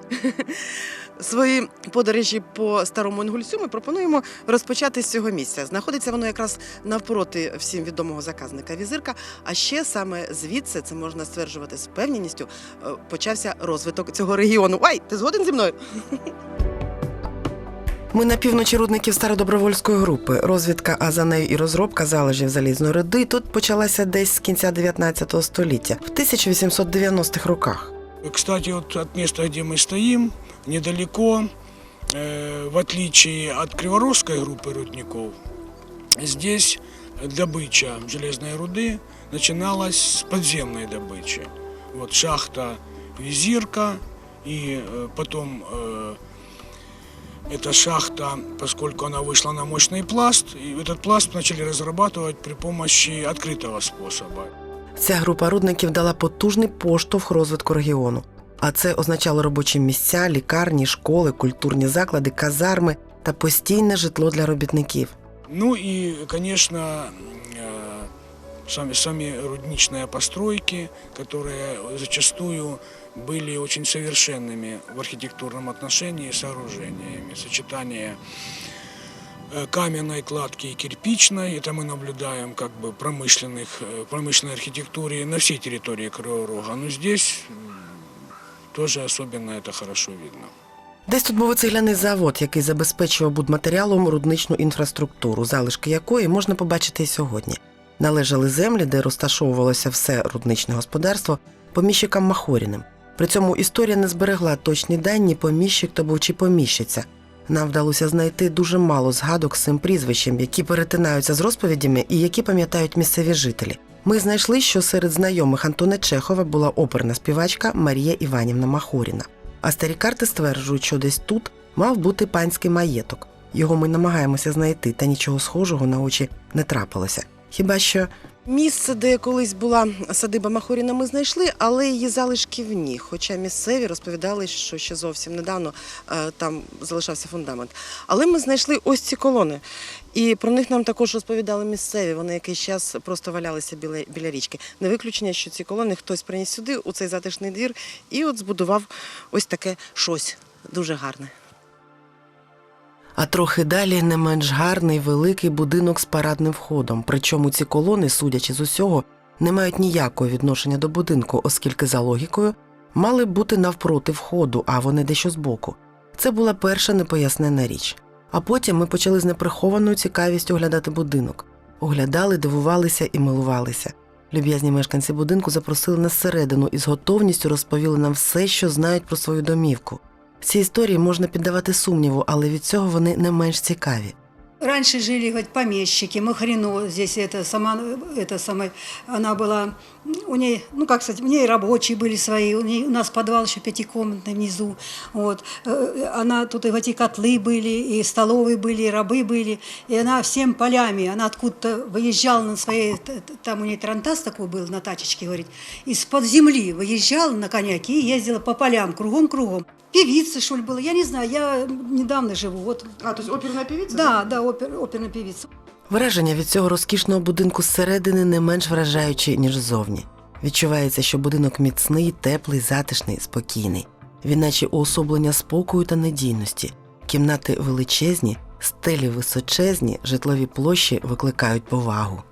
Свої подорожі по старому Інгульцю ми пропонуємо розпочати з цього місця. Знаходиться воно якраз навпроти всім відомого заказника візирка. А ще саме звідси це можна стверджувати з певністю. е, Почався розвиток цього регіону. Ай, ти згоден зі мною? Ми на півночі рудників стародобровольської групи. Розвідка, а за нею і розробка залежів залізної руди тут почалася десь з кінця 19 століття, в 1890-х роках. Кстати, вот от места, где мы стоим, недалеко, э, в отличие от Криворожской группы рудников, здесь добыча железной руды начиналась с подземной добычи. Вот шахта Визирка, и э, потом э, эта шахта, поскольку она вышла на мощный пласт, и этот пласт начали разрабатывать при помощи открытого способа. Ця група рудників дала потужний поштовх розвитку регіону. А це означало робочі місця, лікарні, школи, культурні заклади, казарми та постійне житло для робітників. Ну и, конечно, э, сами, сами рудничные постройки, которые зачастую были очень совершенными в архитектурном отношении сооружениями. Сочетание э, каменной кладки и кирпичной, это мы наблюдаем как бы промышленных, э, промышленной архитектуре на всей территории Кривого Рога. Но здесь м, тоже особенно это хорошо видно. Десь тут був цегляний завод, який забезпечував будматеріалом рудничну інфраструктуру, залишки якої можна побачити і сьогодні. Належали землі, де розташовувалося все рудничне господарство, поміщикам Махоріним. При цьому історія не зберегла точні дані поміщик то був чи поміщиця. нам вдалося знайти дуже мало згадок з цим прізвищем, які перетинаються з розповідями і які пам'ятають місцеві жителі. Ми знайшли, що серед знайомих Антона Чехова була оперна співачка Марія Іванівна Махоріна. А старі карти стверджують, що десь тут мав бути панський маєток. Його ми намагаємося знайти, та нічого схожого на очі не трапилося. Хіба що місце, де колись була садиба Махоріна, ми знайшли, але її залишків ні. Хоча місцеві розповідали, що ще зовсім недавно е, там залишався фундамент. Але ми знайшли ось ці колони. І про них нам також розповідали місцеві. Вони якийсь час просто валялися біля, біля річки. Не виключення, що ці колони хтось приніс сюди, у цей затишний двір, і от збудував ось таке щось дуже гарне. А трохи далі не менш гарний великий будинок з парадним входом. Причому ці колони, судячи з усього, не мають ніякого відношення до будинку, оскільки за логікою мали б бути навпроти входу, а вони дещо збоку. Це була перша непояснена річ. А потім ми почали з неприхованою цікавістю оглядати будинок. Оглядали, дивувалися і милувалися. Люб'язні мешканці будинку запросили нас всередину і з готовністю розповіли нам все, що знають про свою домівку. Ці історії можна піддавати сумніву, але від цього вони не менш цікаві. Раньше жили говорит, помещики, Махрино, здесь это сама, это самое, она была, у ней, ну как сказать, у ней рабочие были свои, у, ней, у нас подвал еще пятикомнатный внизу, вот, Э, она, тут и эти котлы были, и столовые были, и рабы были, и она всем полями, она откуда-то выезжала на своей, т- т- там у нее тарантас такой был на тачечке, говорит, из-под земли выезжала на коняке и ездила по полям, кругом-кругом. Певица, что ли, была, я не знаю, я недавно живу, вот А, тобто оперна певиця? да, да, опер, оперная певица. Враження від цього розкішного будинку зсередини не менш вражаючі, ніж ззовні. Відчувається, що будинок міцний, теплий, затишний, спокійний. Він наче уособлення спокою та надійності. Кімнати величезні, стелі височезні, житлові площі викликають повагу.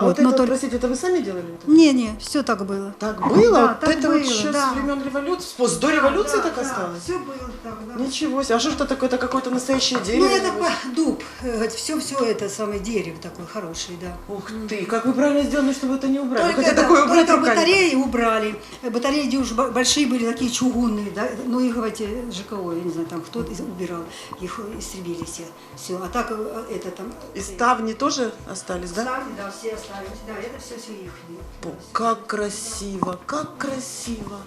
А вот, но только- простите, это вы сами делали? Не, не, все так было. Так было? Да, Вот так это вот было, сейчас да. времен революции, с- до революции так осталось? Все было так, да. Ничего себе, а что это такое? Это какое-то настоящее Ну, дерево? это по- дуб, все-все это самое дерево такое хорошее, да. Ух ты, как вы правильно сделали, чтобы это не убрали. Только, Хотя это- такое убрать только руками. батареи убрали. Э, Батареи где уж бо- большие были, такие чугунные, да, ну их эти ЖКО, я не знаю, там кто из- убирал, их истребили все. Все, а так э, это там... И ставни тоже остались, да? Ставни, да, все остались. Ставить. Да, это все все их. Как красиво, как красиво.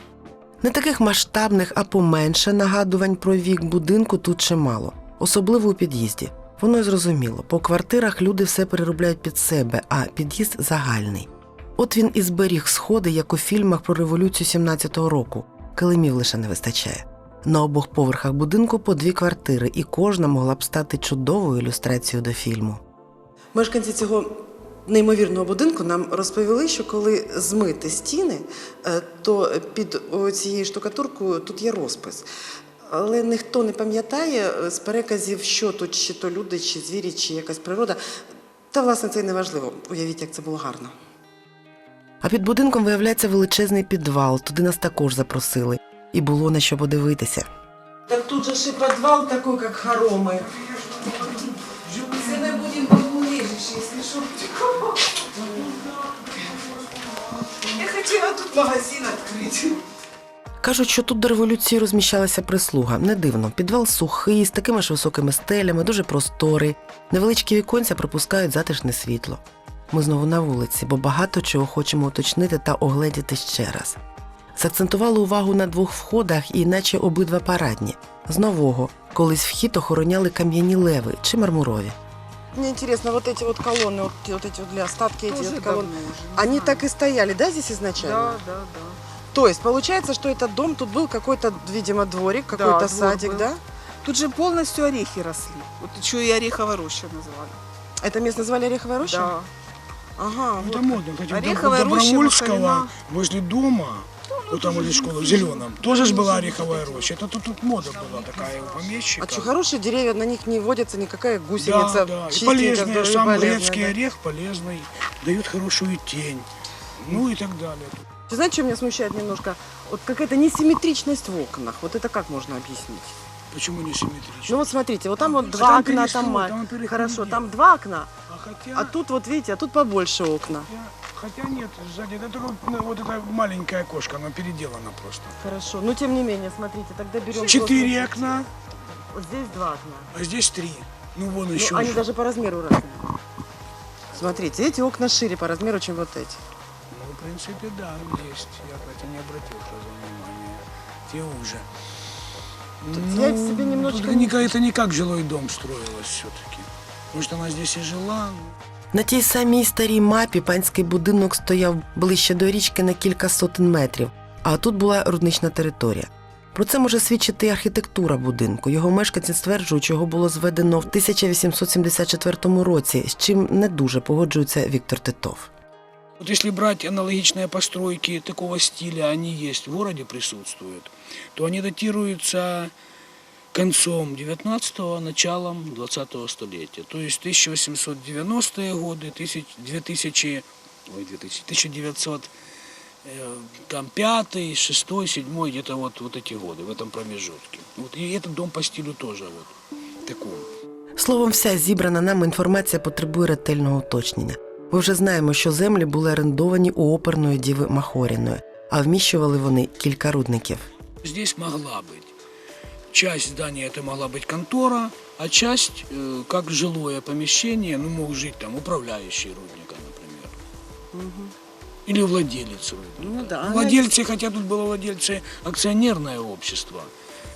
Не таких масштабних, а поменше нагадувань про вік будинку тут чимало, особливо у під'їзді. Воно й зрозуміло. По квартирах люди все переробляють під себе, а під'їзд загальний. От він і зберіг сходи, як у фільмах про революцію 17-го року. Килимів лише не вистачає. На обох поверхах будинку по дві квартири, і кожна могла б стати чудовою ілюстрацією до фільму. Мешканці цього неймовірного будинку нам розповіли, що коли змити стіни, е, то під цією штукатуркою тут є розпис. Але ніхто не пам'ятає е, з переказів, що тут, чи то люди, чи звірі, чи якась природа. Та, власне, це й не важливо. Уявіть, як це було гарно. А під будинком виявляється величезний підвал. Туди нас також запросили. І було на що подивитися. Так тут же ще підвал такий, як хороми. Я хотіла тут магазин відкрити. Кажуть, що тут до революції розміщалася прислуга. Не дивно, підвал сухий, з такими ж високими стелями, дуже просторий. Невеличкі віконця пропускають затишне світло. Ми знову на вулиці, бо багато чого хочемо уточнити та огледіти ще раз. Закцентували увагу на двох входах, і наче обидва парадні. З нового колись вхід охороняли кам'яні леви чи мармурові. Мне интересно, вот эти вот колонны, вот, вот эти вот для остатки эти вот колонны, они знаю. так и стояли, да, здесь изначально? Да, да, да. То есть получается, что этот дом тут был какой-то, видимо, дворик, какой-то двор садик, был. да? Тут же полностью орехи росли. Вот еще и ореховая роща называли. Это место назвали Ореховая роща? Да. Ага. Это вот. модно. Хотя Ореховая роща, Добровольского возле дома, вот там возле школы, в Зеленом, тоже ж была ореховая роща. Это тут, тут мода была такая у помещика. А что, хорошие деревья, на них не водится никакая гусеница. Да, да. И чистенькая, полезный, здоровая, сам полезная, грецкий да. орех полезный, дает хорошую тень. Ну и так далее. Ты знаешь, что меня смущает немножко? Вот какая-то несимметричность в окнах. Вот это как можно объяснить? Почему не симметрично? Ну вот смотрите, вот там вот там два окна, перестрой, там ма- там. Хорошо, там два окна, А хотя, а тут вот видите, а тут побольше окна. хотя, хотя нет, сзади, это только ну, вот эта маленькая окошко, оно переделано просто. Хорошо, но тем не менее, смотрите, тогда берем... Четыре просто- окна, Вот здесь два окна. а здесь три. Ну вон Ну, еще. они же. даже по размеру разные. Смотрите, эти окна шире по размеру, чем вот эти. Ну, в принципе, да, есть. Я, кстати, не обратил сразу внимания. Те уже. Тут я себе немножечко тут не- не... это не как жилой дом строилось все-таки. Может, она здесь и жила. ну, На тій самій старій мапі панський будинок стояв ближче до річки на кілька сотень метрів, а тут була руднична територія. Про це може свідчити і архітектура будинку. Його мешканці стверджують, його було зведено в 1874 році, з чим не дуже погоджується Віктор Титов. Вот если брать аналогичные постройки такого стиля, они есть, в городе присутствуют, то они датируются концом 19-го, началом 20-го столетия. То есть 1890-е годы, 1000 2000, ой, 2000, 1900 э, там пятый, шестой, седьмой, где-то вот, вот эти годы, в этом промежутке. Вот, и этот дом по стилю тоже вот такому. Словом, вся зібрана нами інформація потребує ретельного уточнення. Ми вже знаємо, що землі були орендовані у оперної діви Махоріної, а вміщували вони кілька рудників. Здесь могла быть. Часть здания это могла быть контора, а часть э, как жилое помещение, ну мог жить там управляющий рудника, например. Или владелец рудника. Ну да, Владельцы, хотя тут было владельцы акционерное общество.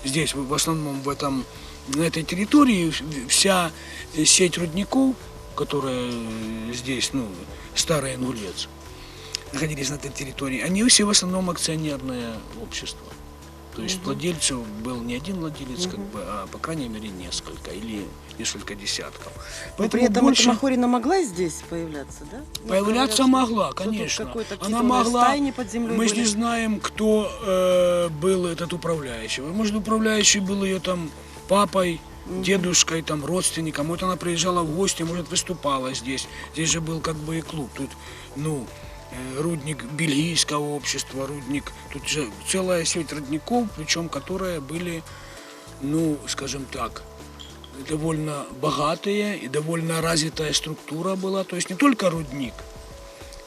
Здесь в основном в этом, на этой территории вся сеть рудников, которая здесь, ну, старый Ингулец, находились на этой территории, они все в основном акционерное общество. То есть владельцев был не один владелец, как бы, а по крайней мере несколько или несколько десятков. Но при этом эта Махорина могла здесь появляться, да? Ну, Появляться говорят, могла, что тут конечно. какой-то Она какие-то у нас могла. стайни под землей Мы же были. не знаем, кто э, был этот управляющий. Может, управляющий был ее там папой, дедушкой, там родственником. Вот она приезжала в гости, может, выступала здесь. Здесь же был как бы и клуб. Тут, ну, э, рудник бельгийского общества, рудник. Тут же целая сеть родников, причем которые были, ну, скажем так, довольно богатые и довольно развитая структура была. То есть не только рудник,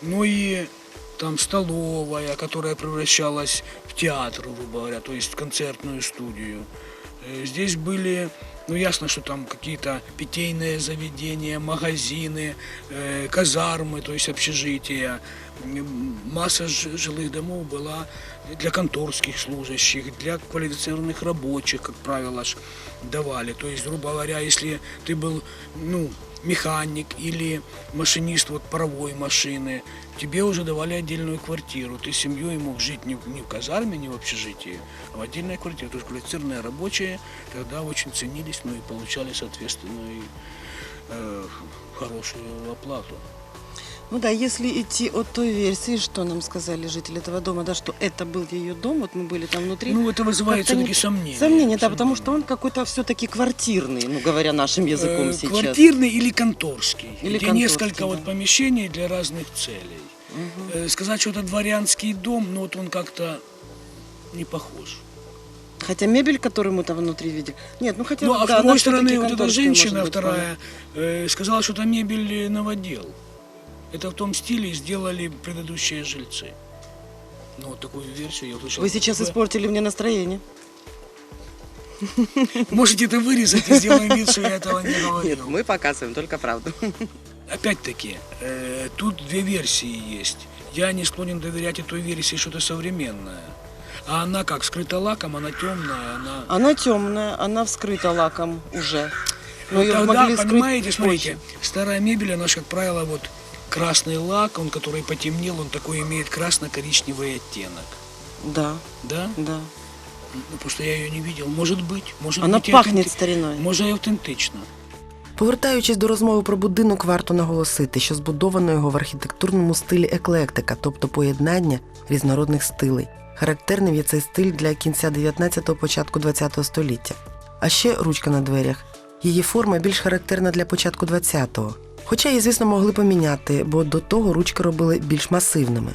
но и там столовая, которая превращалась в театр, грубо говоря, то есть в концертную студию. Э, Здесь были, ну ясно, что там какие-то питейные заведения, магазины, э, казармы, то есть общежития. Масса жилых домов была для конторских служащих, для квалифицированных рабочих, как правило, ж давали. То есть, грубо говоря, если ты был, ну, механик или машинист вот паровой машины, тебе уже давали отдельную квартиру. Ты с семьей мог жить не в, не в казарме, не в общежитии, а в отдельной квартире. То есть квалифицированные рабочие тогда очень ценились, ну и получали, соответственно, и, э, хорошую оплату. Ну да, если идти от той версии, что нам сказали жители этого дома, да, что это был ее дом, вот мы были там внутри. Ну, это вызывает как-то не- все-таки сомнения. Сомнения, да, потому что он какой-то все-таки квартирный, ну говоря нашим языком Э, сейчас. Квартирный или конторский. Или где конторский, несколько да. вот помещений для разных целей. Э, Сказать, что это дворянский дом, ну вот он как-то не похож. Хотя мебель, которую мы там внутри видели. Нет, ну хотя Ну, а да, с другой стороны, вот эта женщина вторая э, сказала, что это мебель э, новодел. Это в том стиле сделали предыдущие жильцы. Ну, вот такую версию я услышал. Вы сейчас Вы испортили мне настроение. Можете это вырезать и сделаем вид, что я этого не говорил. Нет, мы показываем только правду. Опять-таки, э, тут две версии есть. Я не склонен доверять и той версии, что это современная. А она как, скрыта лаком, она темная, она... Она темная, она вскрыта лаком уже. Но ее Тогда, могли скрыть понимаете, смотрите, позже. старая мебель, она же, как правило, вот красный лак, он, который потемнел, он такой имеет красно-коричневый оттенок. Да, Да? да. Ну, просто я ее не видел. Может быть, может Она быть, і пахнет автенти- стариной. Може і автентично. Повертаючись до розмови про будинок, варто наголосити, що збудовано його в архітектурному стилі еклектика, тобто поєднання різнородних стилей. Характерним є цей стиль для кінця 19-го, початку 20-го століття. А ще ручка на дверях. Її форма більш характерна для початку 20-го. Хоча її, звісно, могли поміняти, бо до того ручки робили більш масивними.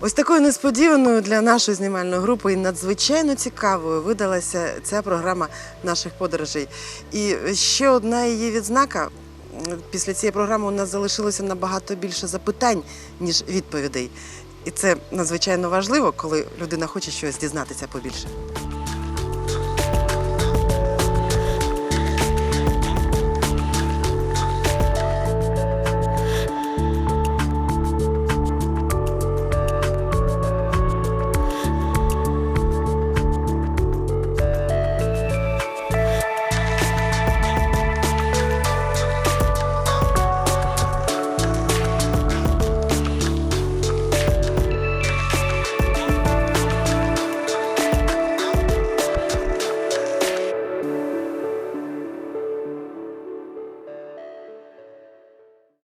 Ось такою несподіваною для нашої знімальної групи і надзвичайно цікавою видалася ця програма наших подорожей. І ще одна її відзнака. Після цієї програми у нас залишилося набагато більше запитань, ніж відповідей. І це надзвичайно важливо, коли людина хоче щось дізнатися побільше.